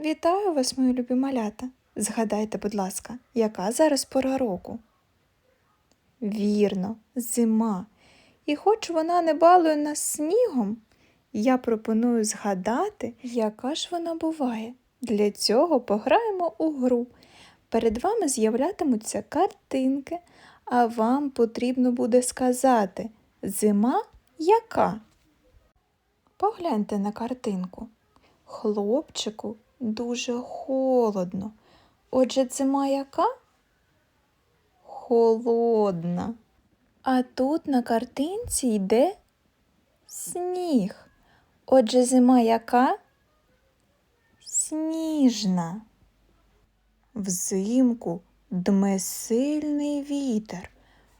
Вітаю вас, мої любі малята. Згадайте, будь ласка, яка зараз пора року? Вірно, зима. І хоч вона не балує нас снігом, я пропоную згадати, яка ж вона буває. Для цього пограємо у гру. Перед вами з'являтимуться картинки, а вам потрібно буде сказати зима яка? Погляньте на картинку. Хлопчику дуже холодно. Отже, зима яка? Холодна. А тут на картинці йде сніг. Отже, зима яка? Сніжна. Взимку дме сильний вітер.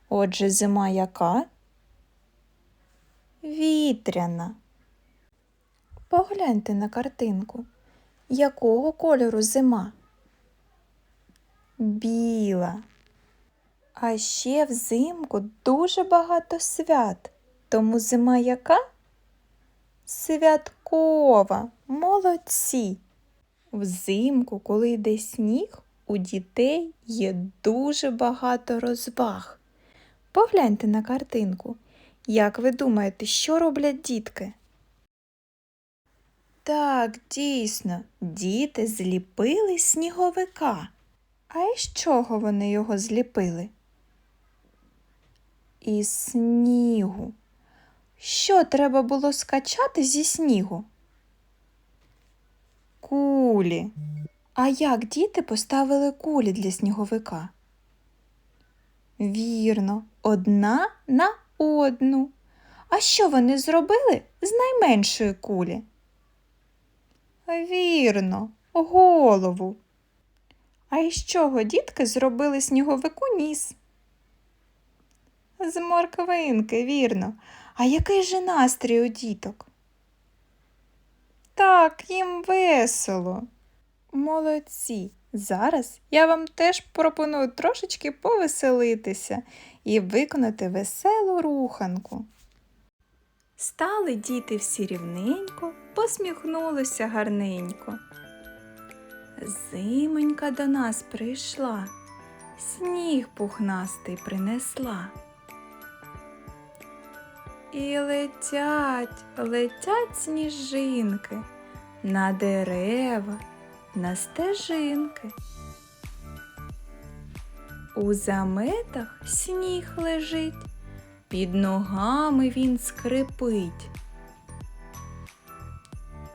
Отже, зима яка? Вітряна. Погляньте на картинку. Якого кольору зима? Біла. А ще взимку дуже багато свят. Тому зима яка? Святкова. Молодці. Взимку, коли йде сніг, у дітей є дуже багато розваг. Погляньте на картинку. Як ви думаєте, що роблять дітки? Так, дійсно, діти зліпили сніговика. А із чого вони його зліпили? Із снігу. Що треба було скачати зі снігу? Кулі. А як діти поставили кулі для сніговика? Вірно, одна на одну. А що вони зробили з найменшої кулі? Вірно, голову. А із чого дітки зробили сніговику ніс? З морквинки, вірно. А який же настрій у діток? Так, їм весело. Молодці. Зараз я вам теж пропоную трошечки повеселитися і виконати веселу руханку. Стали діти всі рівненько, посміхнулися гарненько. Зимонька до нас прийшла, сніг пухнастий принесла. І летять, летять сніжинки на дерева, на стежинки. У заметах сніг лежить, під ногами він скрипить.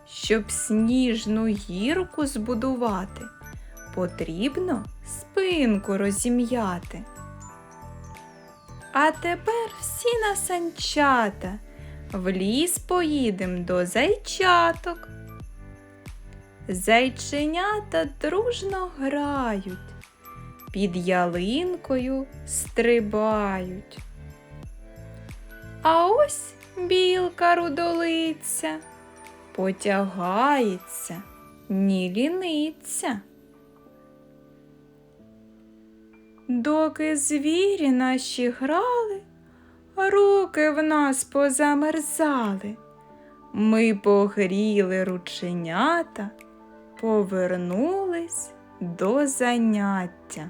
Щоб сніжну гірку збудувати, потрібно спинку розім'яти. А тепер всі на санчата, в ліс поїдем до зайчаток. Зайченята дружно грають, під ялинкою стрибають. А ось білка рудолиця потягається, ні ліниться. Доки звірі наші грали, руки в нас позамерзали. Ми погріли рученята, повернулись до заняття.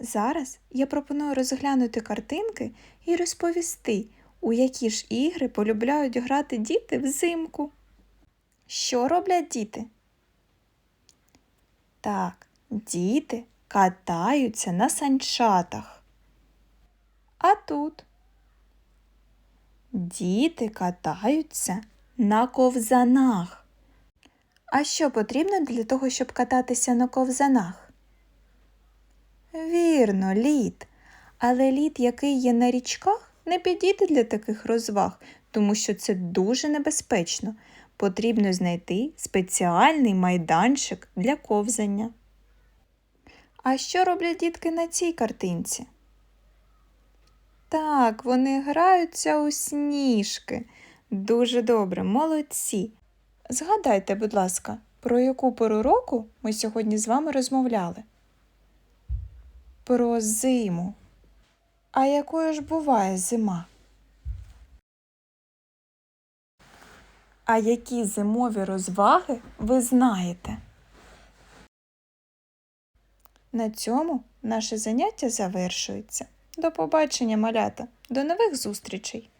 Зараз я пропоную розглянути картинки і розповісти, у які ж ігри полюбляють грати діти взимку. Що роблять діти? Так, діти катаються на санчатах. А тут діти катаються на ковзанах. А що потрібно для того, щоб кататися на ковзанах? Вірно, лід. Але лід, який є на річках, не підійде для таких розваг, тому що це дуже небезпечно. Потрібно знайти спеціальний майданчик для ковзання. А що роблять дітки на цій картинці? Так, вони граються у сніжки. Дуже добре, молодці. Згадайте, будь ласка, про яку пору року ми сьогодні з вами розмовляли? Про зиму. А якою ж буває зима? А які зимові розваги ви знаєте? На цьому наше заняття завершується. До побачення, малята, до нових зустрічей!